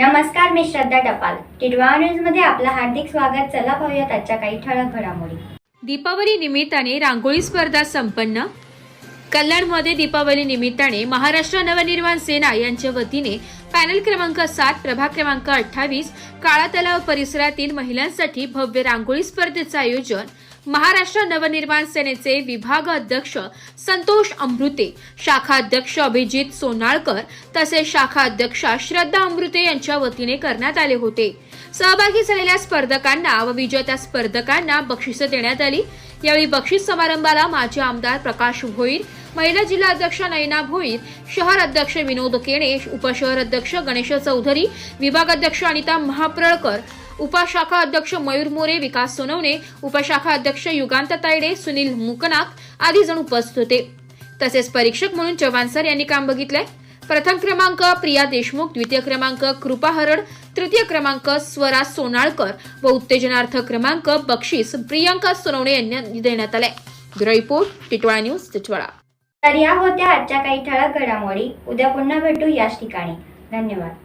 नमस्कार मी श्रद्धा टपाल. टिडवा न्यूजमध्ये आपलं हार्दिक स्वागत. चला पाहूयात आजच्या काही ठळक घडामोडी. दीपावली निमित्ताने रांगोळी स्पर्धा संपन्न. कल्याणमध्ये दीपावली निमित्ताने महाराष्ट्र नवनिर्माण सेना यांच्या वतीने पॅनल क्रमांक सात प्रभाग क्रमांक अठ्ठावीस काळा तलाव परिसरातील महिलांसाठी भव्य रांगोळी स्पर्धेचं आयोजन महाराष्ट्र नवनिर्माण सेनेचे विभाग अध्यक्ष संतोष अमृते शाखा अध्यक्ष अभिजित सोनाळकर तसेच शाखा अध्यक्षा श्रद्धा अमृते यांच्या वतीने करण्यात आले होते. सहभागी झालेल्या स्पर्धकांना व विजेत्या स्पर्धकांना बक्षिसं देण्यात आली. यावेळी बक्षीस समारंभाला माजी आमदार प्रकाश भोईर महिला जिल्हा अध्यक्ष नयना भोईर शहर अध्यक्ष विनोद केणे उपशहर अध्यक्ष गणेश चौधरी विभाग अध्यक्ष अनिता महाप्रळकर उपशाखा अध्यक्ष मयूर मोरे विकास सोनवणे उपशाखा अध्यक्ष युगांत तायडे सुनील मुकनाक आदी जण उपस्थित होते. तसेच परीक्षक म्हणून चव्हाण सर यांनी काम बघितलंय. प्रथम क्रमांक प्रिया देशमुख द्वितीय क्रमांक कृपा हरड तृतीय क्रमांक स्वराज सोनाळकर व उत्तेजनार्थ क्रमांक बक्षीस प्रियांका सोनवणे यांनी देण्यात आले. रिपोर्ट टिटवाळा न्यूज टिटवाळा तर या होत्या आजच्या काही ठळक घडामोडी. उद्या पुन्हा भेटू याच ठिकाणी. धन्यवाद.